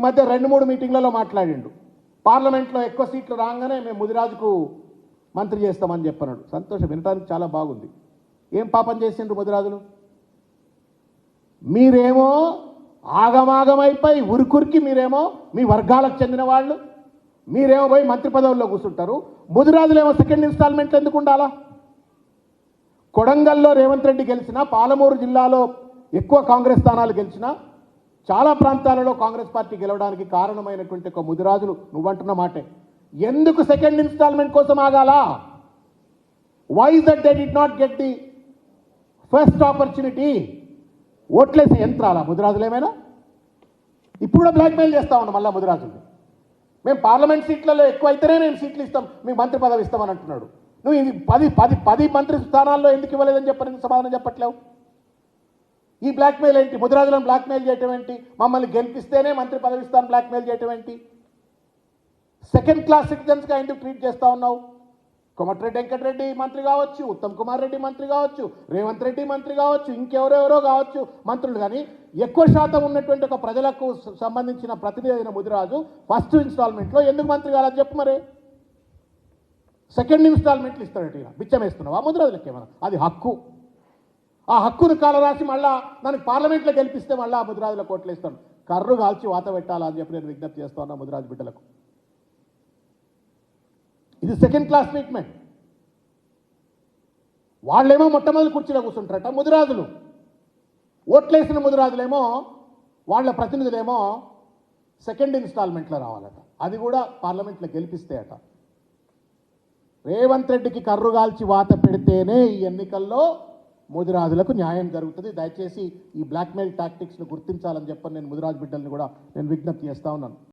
ఈ మధ్య రెండు మూడు మీటింగ్లలో మాట్లాడిండు. పార్లమెంట్లో ఎక్కువ సీట్లు రాగానే మేము ముదిరాజుకు మంత్రి చేస్తామని చెప్పన్నాడు సంతోషం వినడానికి చాలా బాగుంది. ఏం పాపం చేసిండ్రు ముదిరాజులు? మీరేమో ఆగమాగమైపోయి ఉరికురికి మీరేమో మీ వర్గాలకు చెందిన వాళ్ళు. మీరేమో పోయి మంత్రి పదవుల్లో కూర్చుంటారు. ముదిరాజులేమో సెకండ్ ఇన్స్టాల్మెంట్ ఎందుకు ఉండాలా? కొడంగల్లో రేవంత్ రెడ్డి గెలిచినా పాలమూరు జిల్లాలో ఎక్కువ కాంగ్రెస్ స్థానాలు గెలిచినా చాలా ప్రాంతాలలో కాంగ్రెస్ పార్టీ గెలవడానికి కారణమైనటువంటి ఒక ముదిరాజులు నువ్వంటున్న మాటే. ఎందుకు సెకండ్ ఇన్స్టాల్మెంట్ కోసం ఆగాలా? Why that they did not get the first opportunity ఓట్లేసే యంత్రాలా ముదిరాజులు ఏమైనా? ఇప్పుడు కూడా బ్లాక్మెయిల్ చేస్తా ఉన్నాం మళ్ళీ ముదిరాజులు మేము పార్లమెంట్ సీట్లలో ఎక్కువ అయితేనే మేము సీట్లు ఇస్తాం మీకు మంత్రి పదవి ఇస్తామని అంటున్నాడు. నువ్వు ఇది పది పది పది మంత్రి స్థానాల్లో ఎందుకు ఇవ్వలేదని చెప్పని సమాధానం చెప్పట్లేవు? ఈ బ్లాక్మెయిల్ ఏంటి? ముదిరాజులను బ్లాక్మెయిల్ చేయటం ఏంటి? మమ్మల్ని గెలిపిస్తేనే మంత్రి పదవి ఇస్తాను బ్లాక్మెయిల్ చేయటం ఏంటి? సెకండ్ క్లాస్ సిటిజన్స్గా ఎందుకు ట్రీట్ చేస్తూ ఉన్నావు? కోమటిరెడ్డి వెంకటరెడ్డి మంత్రి కావచ్చు ఉత్తమ్ కుమార్ రెడ్డి మంత్రి కావచ్చు రేవంత్ రెడ్డి మంత్రి కావచ్చు ఇంకెవరెవరో కావచ్చు మంత్రులు. కానీ ఎక్కువ శాతం ఉన్నటువంటి ఒక ప్రజలకు సంబంధించిన ప్రతినిధి అయిన ముదిరాజు ఫస్ట్ ఇన్స్టాల్మెంట్లో ఎందుకు మంత్రి కాలని చెప్పు మరి. సెకండ్ ఇన్స్టాల్మెంట్లు ఇస్తాడు ఇలా బిచ్చమేస్తున్నావు ఆ ముదిరాజులకి ఏమన్నా అది హక్కు. ఆ హక్కును కాలరాసి మళ్ళా దానికి పార్లమెంట్లో గెలిపిస్తే మళ్ళీ ఆ ముదిరాజుల కోట్లు ఇస్తాను కర్రు కాల్చి వాత పెట్టాలని చెప్పి నేను విజ్ఞప్తి చేస్తా ముదిరాజు బిడ్డలకు. ఇది సెకండ్ క్లాస్ ట్రీట్మెంట్ వాళ్ళేమో మొట్టమొదటి కుర్చీలో కూర్చుంటారట ముదిరాజులు. ఓట్లేసిన ముదిరాజులేమో వాళ్ళ ప్రతినిధులేమో సెకండ్ ఇన్స్టాల్మెంట్లో రావాలట. అది కూడా పార్లమెంట్లో గెలిపిస్తే అట రేవంత్ రెడ్డికి కర్రు కాల్చి వాత పెడితేనే ఈ ఎన్నికల్లో ముదిరాజులకు న్యాయం జరుగుతుంది. దయచేసి ఈ బ్లాక్మెయిల్ టాక్టిక్స్ను గుర్తించాలని చెప్పని నేను ముదిరాజు బిడ్డల్ని కూడా నేను విజ్ఞప్తి చేస్తా ఉన్నాను.